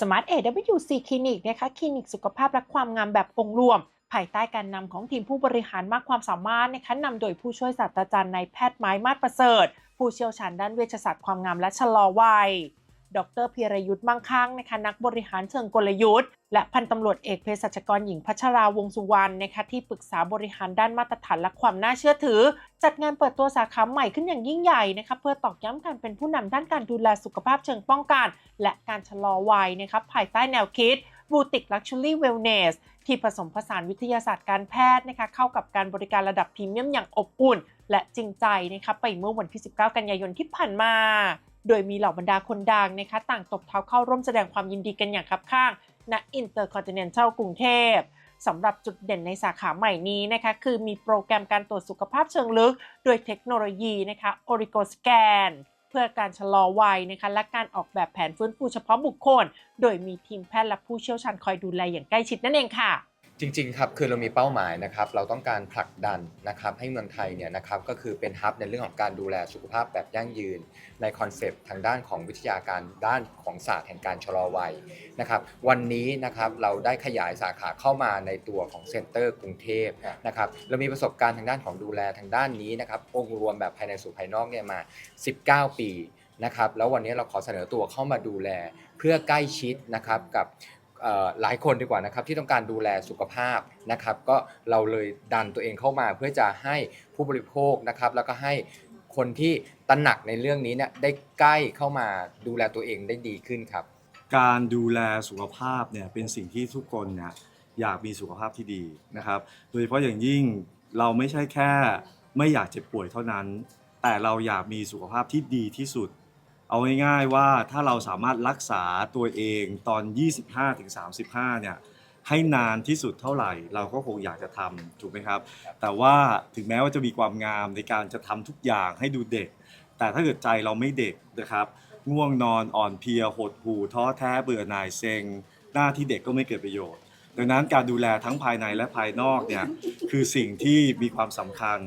Smart AWC คลินิกนะคะคลินิกสุขภาพและความงามแบบองค์รวม ภายใต้การนำของทีมผู้บริหารมากความสามารถนะคะนำโดยผู้ช่วยศาสตราจารย์นายแพทย์ไม้มาศประเสริฐ ผู้เชี่ยวชาญด้านเวชศาสตร์ความงามและชะลอวัย ดรพีรยุทธ์มั่งคั่งนะคะนักบริหารเชิงกลยุทธ์ และพันตำรวจเอกเภสัชกรหญิงพัชราวงสุวรรณนะคะที่ปรึกษาบริหารด้านมาตรฐานและความน่าเชื่อถือ จัดงานเปิดตัวสาขาใหม่ขึ้นอย่างยิ่งใหญ่นะคะเพื่อตอกย้ำการเป็นผู้นำด้านการดูแลสุขภาพเชิงป้องกัน และการชะลอวัยนะคะภายใต้แนวคิดบูติกลักชัวรี่เวลเนสที่ผสมผสานวิทยาศาสตร์การแพทย์นะคะเข้ากับการบริการระดับพรีเมียมอย่างอบอุ่น และจริงใจนะคะไปเมื่อวันที่ 19 กันยายนที่ผ่านมาโดยมีเหล่าบรรดาคนดังนะคะต่างตบเท้าเข้าร่วมแสดงความยินดีกันอย่างคับข้าง ณอินเตอร์คอนติเนนทัลกรุงเทพสำหรับจุดเด่นในสาขาใหม่นี้นะคะ คือมีโปรแกรมการตรวจสุขภาพเชิงลึก โดยเทคโนโลยีนะคะออริโกสแกนเพื่อการชะลอวัยนะคะ และการออกแบบแผนฟื้นฟูเฉพาะบุคคล โดยมีทีมแพทย์และผู้เชี่ยวชาญคอยดูแลอย่างใกล้ชิดนั่นเองค่ะ จริงๆครับคือเรามีเป้าหมายนะครับเราต้องการผลักดันนะครับให้เมืองไทยเนี่ยนะครับก็คือเป็นฮับในเรื่องของการดูแลสุขภาพแบบยั่งยืน ในคอนเซปต์ทางด้านของวิทยาการด้านของศาสตร์แห่งการชะลอวัยนะครับวันนี้นะครับเราได้ขยายสาขาเข้ามาในตัวของเซ็นเตอร์กรุงเทพนะครับเรามีประสบการณ์ทางด้านของดูแลทางด้านนี้นะครับองค์รวมแบบภายในสู่ภายนอกเนี่ยมา 19 ปีนะครับแล้ววันนี้เราขอเสนอตัวเข้ามาดูแลเพื่อใกล้ชิดนะครับกับ หลายคนดีกว่านะครับที่ต้องการดูแลสุขภาพนะครับก็เราเลยดันตัวเองเข้ามาเพื่อจะให้ผู้บริโภคนะครับแล้วก็ให้คนที่ตระหนักในเรื่องนี้เนี่ยได้ใกล้เข้ามาดูแลตัวเองได้ดีขึ้นครับ การดูแลสุขภาพเนี่ยเป็นสิ่งที่ทุกคนเนี่ยอยากมีสุขภาพที่ดีนะครับ โดยเฉพาะอย่างยิ่งเราไม่ใช่แค่ไม่อยากเจ็บป่วยเท่านั้น แต่เราอยากมีสุขภาพที่ดีที่สุด เอาง่ายๆว่าถ้าเราสามารถรักษาตัวเองตอน 25-35เนี่ยให้นานที่สุดเท่าไหร่ เราก็คงอยากจะทำถูกไหมครับ แต่ว่าถึงแม้ว่าจะมีความงามในการจะทำทุกอย่างให้ดูเด็ก แต่ถ้าเกิดใจเราไม่เด็กนะครับง่วงนอนอ่อนเพลียหดหู่ท้อแท้เบื่อหน่ายเซ็ง หน้าที่เด็กก็ไม่เกิดประโยชน์ ดังนั้นการดูแลทั้งภายในและภายนอกเนี่ยคือสิ่งที่มีความสำคัญ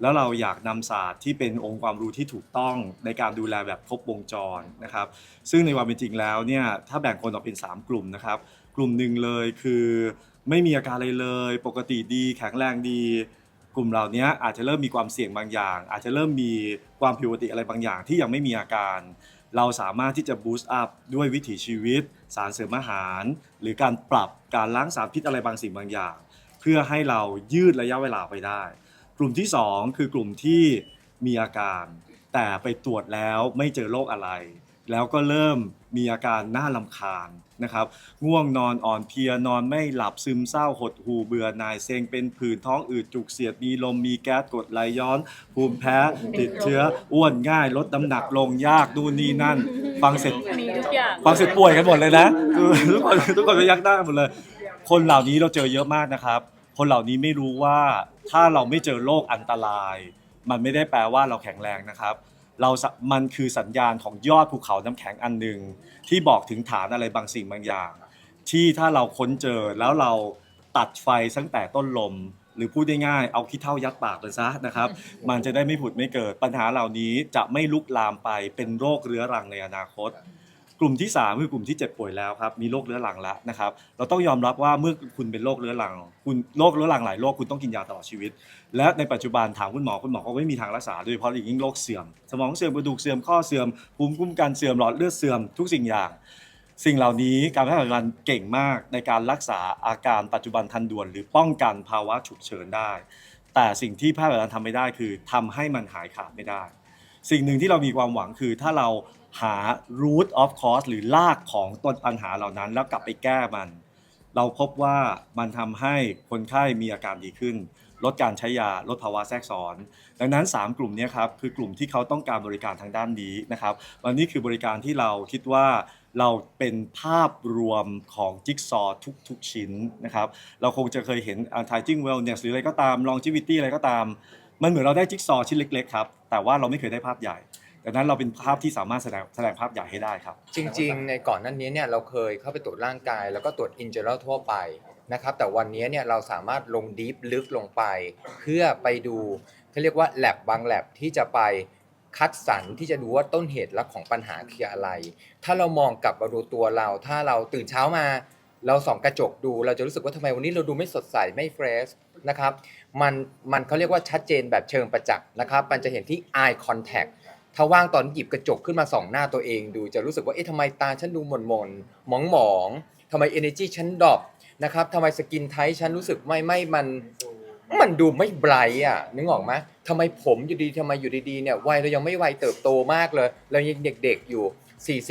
แล้วเราอยากนำศาสตร์ที่เป็นองค์ความรู้ที่ถูกต้องในการดูแลแบบครบวงจรนะครับ ซึ่งในความเป็นจริงแล้วเนี่ยถ้าแบ่งคนออกเป็น 3 กลุ่มนะครับ กลุ่มหนึ่งเลยคือไม่มีอาการอะไรเลย ปกติดีแข็งแรงดี กลุ่มเหล่านี้อาจจะเริ่มมีความเสี่ยงบางอย่าง อาจจะเริ่มมีความผิดปกติอะไรบางอย่างที่ยังไม่มีอาการ เราสามารถที่จะบูสต์อัพด้วยวิถีชีวิต สารเสริมอาหาร หรือการปรับการล้างสารพิษอะไรบางสิ่งบางอย่าง เพื่อให้เรายืดระยะเวลาไปได้ กลุ่มที่ 2 คือกลุ่มที่มีอาการ แต่ไปตรวจแล้วไม่เจอโรคอะไร แล้วก็เริ่มมีอาการน่าลำคาญนะครับ ง่วงนอนอ่อนเพลียนอนไม่หลับซึมเศร้าหดหูเบื่อหน่ายเซ็งเป็นผื่นท้องอืดจุกเสียดมีลมมีแก๊สกรดไหลย้อน ภูมิแพ้ติดเชื้ออ้วนง่าย ลดน้ำหนักลงยากดูนนี่นั่น ฟังเสร็จมีทุกอย่างฟังเสร็จป่วยกันหมดเลยนะคือทุกคนทุกคนไปยักหน้าหมดเลย คนเหล่านี้เราเจอเยอะมากนะครับ คนเหล่านี้ไม่รู้ว่าถ้าเราไม่เจอโรคอันตราย มันไม่ได้แปลว่าเราแข็งแรงนะครับ เราสะมันคือสัญญาณของยอดภูเขาน้ำแข็งอันหนึ่งที่บอกถึงฐานอะไรบางสิ่งบางอย่าง ที่ถ้าเราค้นเจอแล้วเราตัดไฟตั้งแต่ต้นลม หรือพูดง่ายๆเอาขี้เท่ายัดปากไปซะนะครับ มันจะได้ไม่ผุดไม่เกิดปัญหาเหล่านี้จะไม่ลุกลามไปเป็นโรคเรื้อรังในอนาคต กลุ่มที่ 3 คือกลุ่มที่เจ็บป่วยแล้วครับมีโรคเรื้อรังแล้วนะครับเราต้องยอมรับว่าเมื่อคุณเป็นโรคเรื้อรัง คุณโรคเรื้อรังหลายโรคคุณต้องกินยาตลอดชีวิต และในปัจจุบันถามคุณหมอคุณหมอก็ไม่มีทางรักษาโดยเฉพาะอย่างยิ่งโรคเสื่อม สมองเสื่อมกระดูกเสื่อมข้อเสื่อมภูมิคุ้มกันเสื่อมหลอดเลือดเสื่อมทุกสิ่งอย่าง สิ่งเหล่านี้การแพทย์ปัจจุบันเก่งมากในการรักษาอาการปัจจุบันทันด่วน หรือป้องกันภาวะฉุกเฉินได้ แต่สิ่งที่แพทย์ปัจจุบันทำไม่ได้คือทำให้มันหายขาดไม่ได้ สิ่งหนึ่งที่เรามีความหวังคือถ้าเราหา root of cause หรือรากของต้นปัญหาเหล่านั้น แล้วกลับไปแก้มัน เราพบว่ามันทำให้คนไข้มีอาการดีขึ้น ลดการใช้ยาลดภาวะแทรกซ้อน ดังนั้น 3 กลุ่มนี้ครับคือกลุ่มที่เขาต้องการบริการทางด้านนี้นะครับวันนี้คือบริการที่เราคิดว่าเราเป็นภาพรวมของจิ๊กซอว์ทุกๆชิ้นนะครับเราคงจะเคยเห็น anti-aging wellness หรืออะไรก็ตาม longevity อะไรก็ตาม มันเหมือนเราได้จิ๊กซอว์ชิ้นเล็กๆครับแต่ว่าเราไม่เคยได้ภาพใหญ่ดังนั้นเราเป็นภาพที่สามารถแสดงแสดงภาพใหญ่ให้ได้ครับ จริง ๆ ในก่อนหนั้นนี้เนี่ยเราเคยเข้าไปตรวจร่างกาย แล้วก็ตรวจอินเจอร์ทั่วไปนะครับแต่วันนี้เนี่ยเราสามารถลงดีฟลึกลงไป เพื่อไปดูเขาเรียกว่าแลบบางแลบที่จะไปคัดสรรที่จะดูว่าต้นเหตุและของปัญหาคืออะไร ถ้าเรามองกลับมาดูตัวเรา ถ้าเราตื่นเช้ามา เราส่องกระจกดู เราจะรู้สึกว่าทำไมวันนี้เราดูไม่สดใสไม่เฟรช นะครับมันมันเขาเรียกว่าชัดเจนแบบเชิงประจักษ์นะครับมันจะเห็นที่ eye contact ถ้าว่างตอนหยิบกระจกขึ้นมาส่องหน้าตัวเองดูจะรู้สึกว่าเอ๊ะทำไมตาฉันดูหม่นหม่นหมองหมองทำไม energy ฉันดรอปนะครับทำไมสกินไทฉันรู้สึกไม่ไม่มันมันดูไม่ไบรท์อะนึกออกไหมทำไมผมอยู่ดีทำไมอยู่ดีๆเนี่ยวัยเรายังไม่วัยเติบโตมากเลย เรายังเด็กๆอยู่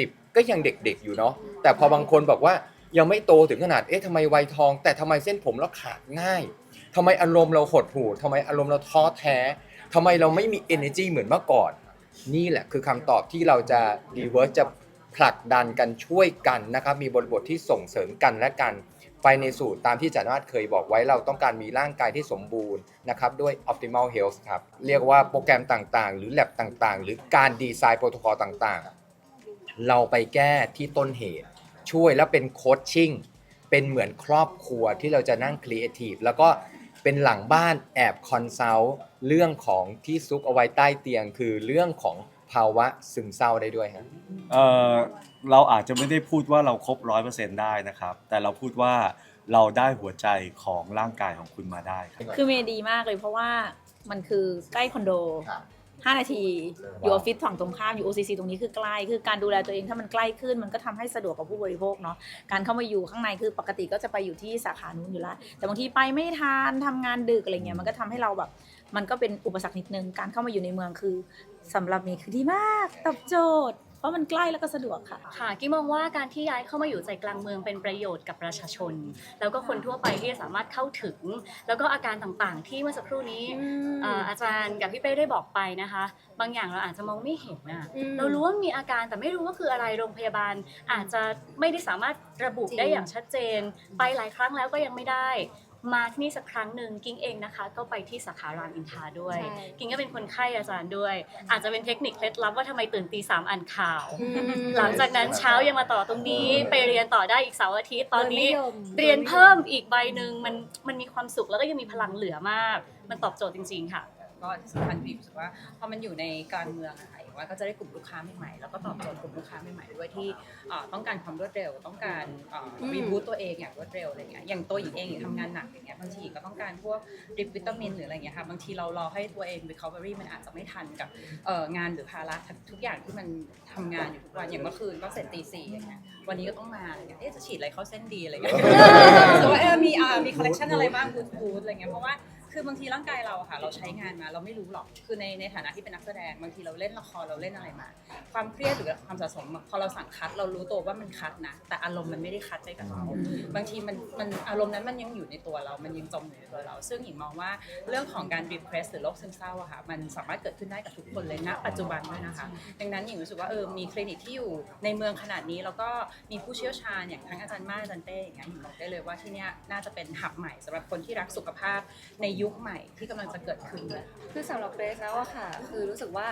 40 ก็ยังเด็กๆอยู่เนาะแต่พอบางคนบอกว่ายังไม่โตถึงขนาดเอ๊ะทำไมวัยทอง แต่ทำไมเส้นผมเราขาดง่าย ทำไมอารมณ์เราหดหู่ทำไมอารมณ์เราท้อแท้ทำไมเราไม่มี energy เหมือนเมื่อก่อน นี่แหละคือคำตอบที่เราจะรีเวิร์สจะผลักดันกันช่วยกันนะครับ มีบริบทที่ส่งเสริมกันและกัน ไปในสู่ตามที่จารย์นาฏเคยบอกไว้เราต้องการมีร่างกายที่สมบูรณ์นะครับด้วย optimal health ครับ เรียกว่าโปรแกรมต่างๆ หรือ lab ต่างๆ หรือการดีไซน์โปรโตคอลต่างๆ เราไปแก้ที่ต้นเหตุ ช่วยแล้วเป็นโคชชิ่งเป็นเหมือนครอบครัวที่เราจะนั่งครีเอทีฟแล้วก็ เป็นหลังบ้านแอบคอนซัลท์เรื่องของที่ซุกเอาไว้ใต้เตียง คือเรื่องของภาวะซึมเศร้าได้ด้วยฮะเอ่อเราอาจจะไม่ได้พูดว่าเราครบร้อยเปอร์เซ็นต์ได้นะครับ แต่เราพูดว่าเราได้หัวใจของร่างกายของคุณมาได้ครับ คือเมย์ดีมากเลยเพราะว่ามันคือใกล้คอนโด 5 นาทีอยู่ออฟฟิศฝั่งตรงข้ามอยู่ OCC ตรงนี้คือใกล้คือการดูแลตัวเองถ้ามันใกล้ขึ้นมันก็ทำให้สะดวกกับผู้บริโภคเนาะการเข้ามาอยู่ข้างในคือปกติก็จะไปอยู่ที่สาขานู้นอยู่แล้ว แต่บางทีไปไม่ทันทำงานดึกอะไรเงี้ยมันก็ทำให้เราแบบ มันก็เป็นอุปสรรคนิดนึงการเข้ามาอยู่ในเมืองคือสำหรับเมย์คือดีมากตอบโจทย์ เพราะมันใกล้แล้วก็สะดวกค่ะ ค่ะกิ๊มมองว่าการที่ย้ายเข้ามาอยู่ใจกลางเมืองเป็นประโยชน์กับประชาชน แล้วก็คนทั่วไปที่จะสามารถเข้าถึง แล้วก็อาการต่างๆ ที่เมื่อสักครู่นี้เอ่ออาจารย์กับพี่เป้ได้บอกไปนะคะ บางอย่างเราอาจจะมองไม่เห็นน่ะเรารู้ว่ามีอาการแต่ไม่รู้ว่าคืออะไรโรงพยาบาล อาจจะไม่ได้สามารถระบุได้อย่างชัดเจน ไปหลายครั้งแล้วก็ยังไม่ได้ มาที่นี่สักครั้งหนึ่งกิ้งเองนะคะ ก็ไปที่สาขารามอินทราด้วย ใช่ กิ้งก็เป็นคนไข้อาจารย์ด้วย อาจจะเป็นเทคนิคเคล็ดลับว่าทำไมตื่นตีสามอ่านข่าว หลังจากนั้นเช้ายังมาต่อตรงนี้ไปเรียนต่อได้อีกเสาร์อาทิตย์ตอนนี้ เรียนเพิ่มอีกใบหนึ่งมันมันมีความสุขแล้วก็ยังมีพลังเหลือมาก มันตอบโจทย์จริง ๆ ค่ะ ก็ที่สำคัญบีรู้สึกว่าพอมันอยู่ในกลางเมืองอะค่ะอย่าง ว่าก็จะได้กลุ่มลูกค้าใหม่ๆแล้วก็ตอบโจทย์กลุ่มลูกค้าใหม่ๆด้วยที่เอ่อต้องการความรวดเร็ว ต้องการรีบูตตัวเองอย่างรวดเร็วอะไรเงี้ยอย่างตัวหญิงเองหญิงทำงานหนักอย่างเงี้ยบางทีก็ต้องการพวกดริปวิตามินหรืออะไรเงี้ยค่ะบางทีเรารอให้ตัวเอง recovery มันอาจจะไม่ทันกับเอ่องานหรือภาระทุกอย่างที่มันทำงานอยู่ทุกวันอย่างเมื่อคืนก็เสร็จตีสี่อย่างเงี้ยวันนี้ก็ต้องมาอะไรเงี้ยเอ๊ะจะฉีดอะไรเข้าเส้นดีอะไรเงี้ยหรือว่าเออมีอ่ามีคอลเลคชันอะไรบ้างบูทบูทอะไรเงี้ยเพราะว่า คือบางทีร่างกายเราอะค่ะ เราใช้งานมาเราไม่รู้หรอก คือในในฐานะที่เป็นนักแสดงบางทีเราเล่นละครเราเล่นอะไรมา ความเครียดหรือความสะสมอะพอเราสั่งคัด เรารู้ตัวว่ามันคัดนะ แต่อารมณ์มันไม่ได้คัดไปกับเราบางทีมันมันอารมณ์นั้นมันยังอยู่ในตัวเรา มันยังจมอยู่ในตัวเรา ซึ่งหญิงมองว่าเรื่องของการ depress หรือโรคซึมเศร้าอะค่ะ มันสามารถเกิดขึ้นได้กับทุกคนเลยณปัจจุบันด้วยนะคะ ดังนั้นหญิงรู้สึกว่าเออมีคลินิกที่อยู่ในเมืองขนาดนี้แล้วก็มีผู้เชี่ยวชาญอย่างทั้งอาจารย์มาอาจารย์เต้อย่างเงี้ยหญิงบอกได้เลยว่าที่เนี้ยน่าจะเป็นหับใหม่สำหรับคนที่รักสุขภาพในยุคใหม่ที่กำลังจะเกิดขึ้นเลยคือสำหรับเกรซแล้วอะค่ะ คือรู้สึกว่า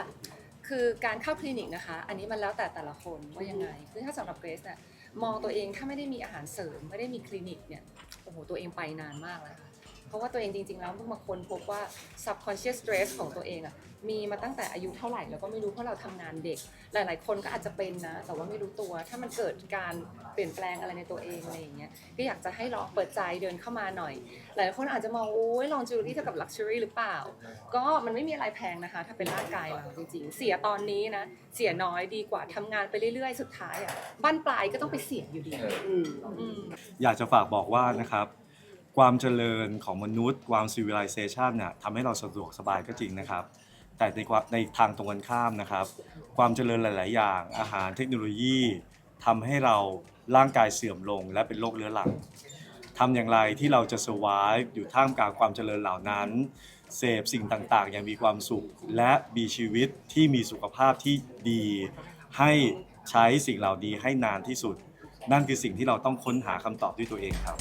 คือการเข้าคลินิกนะคะ อันนี้มันแล้วแต่แต่ละคนว่ายังไงคือถ้าสำหรับเกรซเนี่ยมองตัวเองถ้าไม่ได้มีอาหารเสริมไม่ได้มีคลินิกเนี่ยโอ้โหตัวเองไปนานมากแล้วค่ะ เพราะว่าตัวเองจริงๆแล้วเพิ่งมาค้นพบว่า subconscious stress ของตัวเองอะมีมาตั้งแต่อายุเท่าไหร่แล้วก็ไม่รู้เพราะเราทำงานเด็ก หลายๆ คนก็อาจจะเป็นนะ แต่ว่าไม่รู้ตัว ถ้ามันเกิดการเปลี่ยนแปลงอะไรในตัวเองอะไรอย่างเงี้ยก็อยากจะให้ลองเปิดใจเดินเข้ามาหน่อย หลายคนอาจจะมองโอ้ยลองจูรี่เท่ากับ luxury หรือเปล่า ก็มันไม่มีอะไรแพงนะคะ ถ้าเป็นร่างกายเราจริงๆ เสียตอนนี้นะ เสียน้อยดีกว่าทำงานไปเรื่อยๆ สุดท้ายอะบ้านปลายก็ต้องไปเสียอยู่ดีอืมอยากจะฝากบอกว่านะครับ ความเจริญของมนุษย์ ความ civilization เนี่ยทำให้เราสะดวกสบายก็จริงนะครับ แต่ในความในทางตรงกันข้ามนะครับ ความเจริญหลาย ๆ อย่าง อาหารเทคโนโลยีทำให้เราร่างกายเสื่อมลงและเป็นโรคเรื้อรังทำอย่างไรที่เราจะ survive อยู่ท่ามกลางความเจริญเหล่านั้น เสพสิ่งต่าง ๆ อย่างมีความสุข และมีชีวิตที่มีสุขภาพที่ดี ให้ใช้สิ่งเหล่านี้ให้นานที่สุด นั่นคือสิ่งที่เราต้องค้นหาคำตอบด้วยตัวเองครับ